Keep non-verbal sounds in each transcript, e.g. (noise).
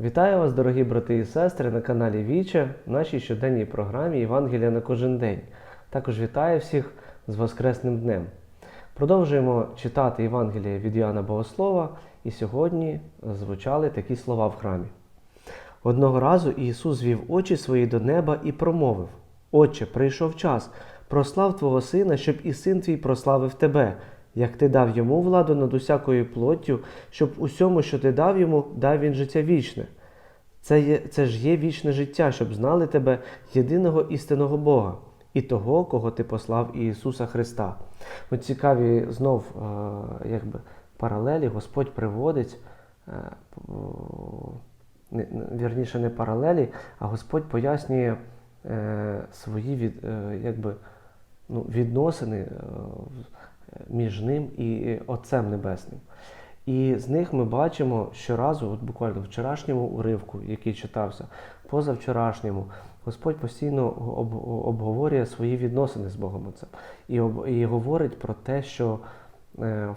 Вітаю вас, дорогі брати і сестри, на каналі Віче, в нашій щоденній програмі Євангелія на кожен день. Також вітаю всіх з Воскресним днем. Продовжуємо читати Євангеліє від Іоанна Богослова, і сьогодні звучали такі слова в храмі. Одного разу Ісус звів очі свої до неба і промовив: Отче, прийшов час, прослав Твого Сина, щоб і син твій прославив Тебе, як ти дав йому владу над усякою плоттю, щоб усьому, що ти дав йому, дав він життя вічне. Це, є, це ж є вічне життя, щоб знали тебе, єдиного істинного Бога, і того, кого ти послав Ісуса Христа. От цікаві знов е, якби, паралелі Господь приводить, е, не, вірніше не паралелі, а Господь пояснює е, свої від, е, якби, ну, відносини е, між ним і Отцем Небесним. І з них ми бачимо щоразу, от буквально вчорашньому уривку, який читався, позавчорашньому, Господь постійно об- обговорює свої відносини з Богом Отцем. І, і говорить про те, що е,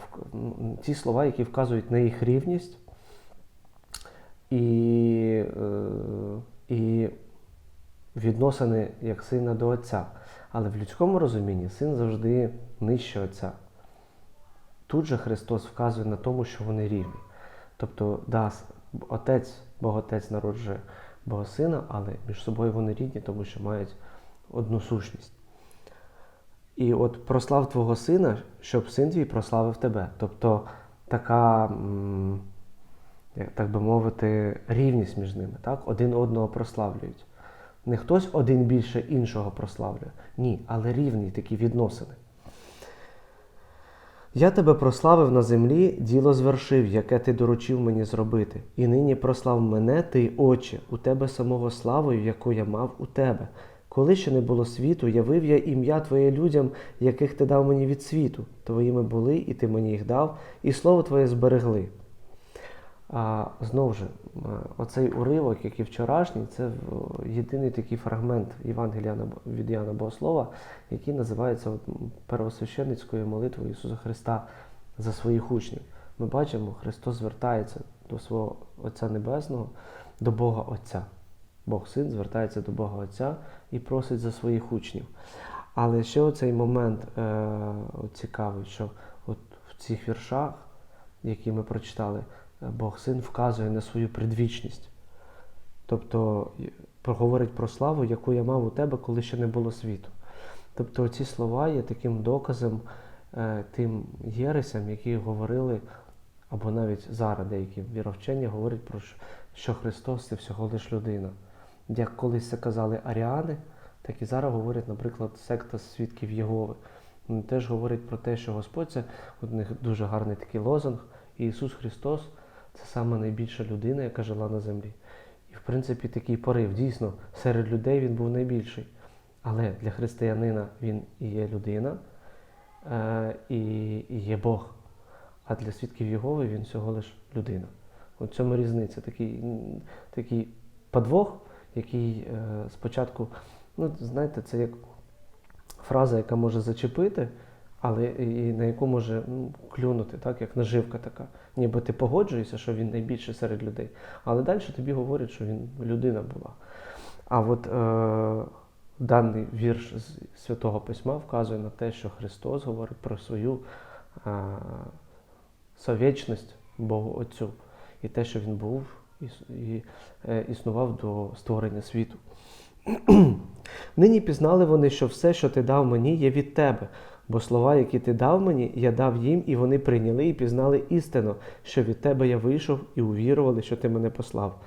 ті слова, які вказують на їх рівність, і, е, і відносини як сина до Отця. Але в людському розумінні син завжди нижче Отця. Тут же Христос вказує на тому, що вони рівні. Тобто, да, Отець, Бог Отець народжує Бога Сина, але між собою вони рідні, тому що мають одну сущність. І от прослав Твого Сина, щоб син твій прославив тебе. Тобто така, так би мовити, рівність між ними. Так? Один одного прославлюють. Не хтось один більше іншого прославлює. Ні, але рівні такі відносини. Я тебе прославив на землі, діло звершив, яке ти доручив мені зробити. І нині прослав мене, ти, Отче, у тебе самого славою, яку я мав у тебе. Коли ще не було світу, явив я ім'я Твоє людям, яких ти дав мені від світу. Твоїми були, і ти мені їх дав, і слово Твоє зберегли. А, знову ж, е, оцей уривок, як і вчорашній, це єдиний такий фрагмент Євангелія від Іоанна Богослова, який називається первосвященницькою молитвою Ісуса Христа за своїх учнів. Ми бачимо, Христос звертається до свого Отця Небесного, до Бога Отця. Бог Син звертається до Бога Отця і просить за своїх учнів. Але ще оцей момент е, цікавий, що от в цих віршах, які ми прочитали, Бог Син вказує на свою предвічність. Тобто проговорить про славу, яку я мав у тебе, коли ще не було світу. Тобто ці слова є таким доказом е, тим єресям, які говорили, або навіть зараз деякі віровчення говорять про що Христос це всього лиш людина. Як колись це казали аріани, так і зараз говорять, наприклад, секта свідків Єгови. Вони теж говорять про те, що Господь це у них дуже гарний такий лозунг. І Ісус Христос це саме найбільша людина, яка жила на землі. І в принципі такий порив. Дійсно, серед людей він був найбільший. Але для християнина він і є людина, е, і, є Бог. А для свідків Єгови він всього лиш людина. У цьому різниця. Такий, такий подвох, який е, спочатку, ну, знаєте, це як фраза, яка може зачепити, але і на яку може ну, клюнути, так, як наживка така. Ніби ти погоджуєшся, що він найбільший серед людей. Але далі тобі говорять, що він людина була. А от е, даний вірш з Святого Письма вказує на те, що Христос говорить про свою е, совєчність Богу Отцю і те, що Він був і, і е, існував до створення світу. (clears throat) Нині пізнали вони, що все, що ти дав мені, є від тебе. Бо слова, які ти дав мені, я дав їм, і вони прийняли і пізнали істину, що від тебе я вийшов і увірували, що ти мене послав.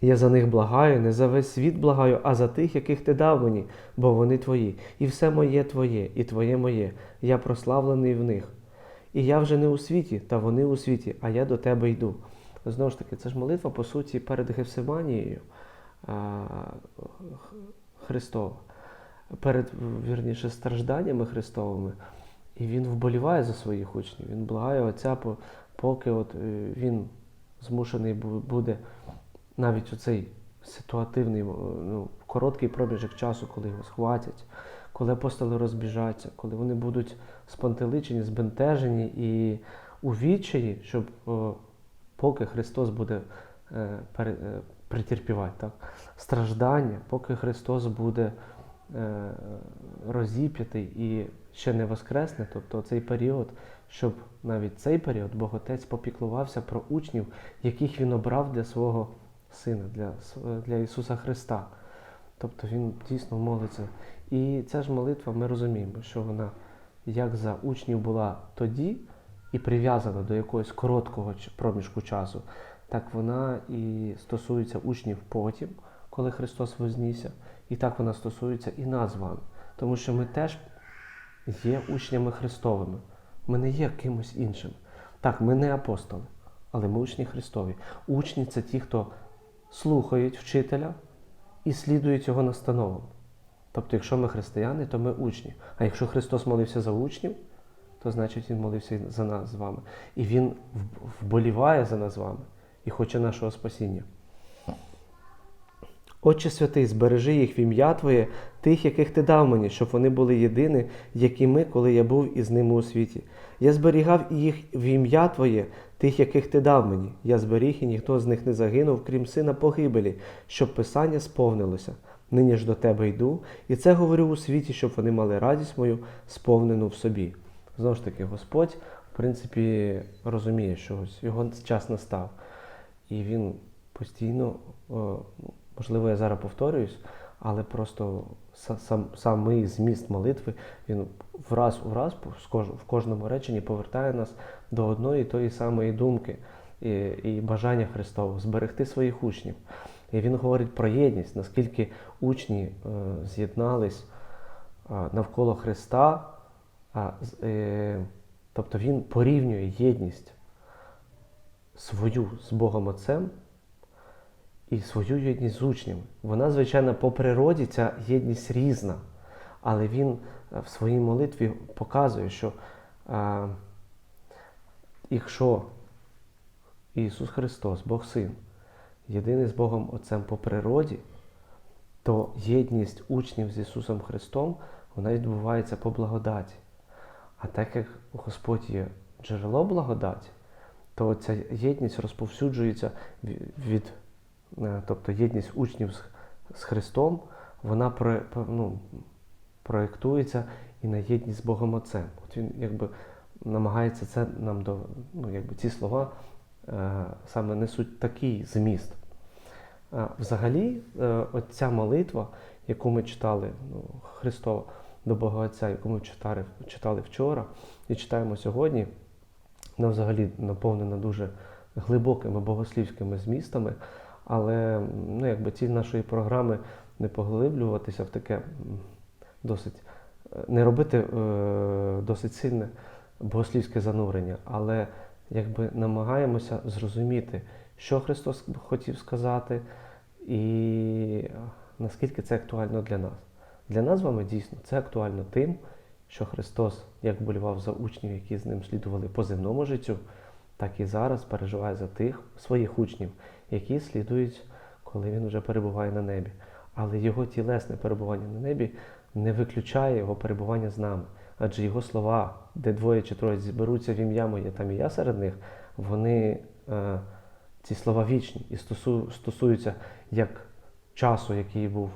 Я за них благаю, не за весь світ благаю, а за тих, яких ти дав мені, бо вони твої, і все моє твоє, і твоє моє. Я прославлений в них. І я вже не у світі, та вони у світі, а я до тебе йду. Знову ж таки, це ж молитва, по суті, перед Гефсиманією Христова, перед вірніше стражданнями Христовими. І він вболіває за своїх учнів. Він благає Отця, поки от е, він змушений буде навіть у цей ситуативний, ну, короткий проміжок часу, коли його схватять, коли апостоли розбіжаться, коли вони будуть спантеличені, збентежені і у відчаї, щоб поки Христос буде е, пере- е, претерпівати, так? страждання, поки Христос буде е, розіп'ятий і ще не воскресне, тобто цей період, щоб навіть цей період Бог Отець попіклувався про учнів, яких він обрав для свого сина, для, для Ісуса Христа. Тобто Він дійсно молиться. І ця ж молитва, ми розуміємо, що вона як за учнів була тоді і прив'язана до якогось короткого проміжку часу, так вона і стосується учнів потім, коли Христос вознісся, і так вона стосується і нас з вами. Тому що ми теж є учнями Христовими. Ми не є кимось іншим. Так, ми не апостоли, але ми учні Христові. Учні це ті, хто слухають вчителя і слідують його настановам. Тобто, якщо ми християни, то ми учні. А якщо Христос молився за учнів, то значить Він молився за нас з вами. І Він вболіває за нас з вами і хоче нашого спасіння. Отче святий, збережи їх в ім'я Твоє, тих, яких ти дав мені, щоб вони були єдині, як і ми, коли я був із ними у світі. Я зберігав їх в ім'я Твоє, тих, яких ти дав мені. Я зберіг, і ніхто з них не загинув, крім сина погибелі, щоб Писання сповнилося. Нині ж до тебе йду, і це говорю у світі, щоб вони мали радість мою сповнену в собі. Знову ж таки, Господь, в принципі, розуміє, що ось його час настав. І він постійно, о, ну, можливо, я зараз повторююсь, але просто са- сам, самий зміст молитви, він враз у раз в кожному реченні повертає нас до одної тої самої думки і, і бажання Христового зберегти своїх учнів. І він говорить про єдність, наскільки учні е, з'єднались а, навколо Христа, а, е, тобто він порівнює єдність свою з Богом Отцем і свою єдність з учнями. Вона, звичайно, по природі ця єдність різна, але він е, в своїй молитві показує, що е, якщо Ісус Христос, Бог Син, єдиний з Богом Отцем по природі, то єдність учнів з Ісусом Христом вона відбувається по благодаті. А так як Господь є джерело благодаті, то ця єдність розповсюджується від, тобто єдність учнів з, Христом, вона ну, проєктується і на єдність з Богом Отцем. От він якби намагається це нам до, ну, якби ці слова е, саме несуть такий зміст. Е, Взагалі, е, от ця молитва, яку ми читали, ну, Христова до Бога Отця, яку ми читали, читали вчора і читаємо сьогодні, вона взагалі наповнена дуже глибокими богослівськими змістами, але ну, якби ціль нашої програми не поглиблюватися в таке досить, не робити е, досить сильне богослівське занурення, але якби намагаємося зрозуміти, що Христос хотів сказати, і наскільки це актуально для нас. Для нас з вами дійсно це актуально тим, що Христос як болівав за учнів, які з ним слідували по земному життю, так і зараз переживає за тих своїх учнів, які слідують, коли він вже перебуває на небі. Але його тілесне перебування на небі не виключає його перебування з нами. Адже його слова, де двоє чи троє зберуться в ім'я моє, там і я серед них, вони е, ці слова вічні і стосу, стосуються як часу, який був,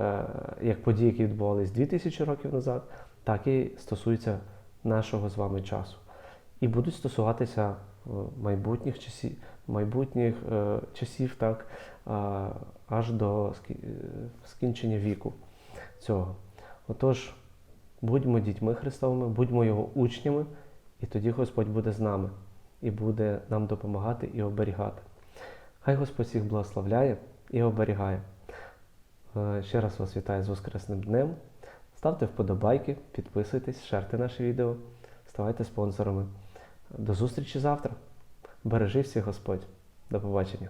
е, як події, які відбувалися 2000 років назад, так і стосуються нашого з вами часу. І будуть стосуватися е, майбутніх часів, майбутніх е, часів, так, аж до е, скінчення віку цього. Отож, будьмо дітьми Христовими, будьмо Його учнями, і тоді Господь буде з нами і буде нам допомагати і оберігати. Хай Господь всіх благословляє і оберігає. Ще раз вас вітаю з Воскресним днем. Ставте вподобайки, підписуйтесь, шерте наше відео, ставайте спонсорами. До зустрічі завтра. Бережи всіх Господь. До побачення.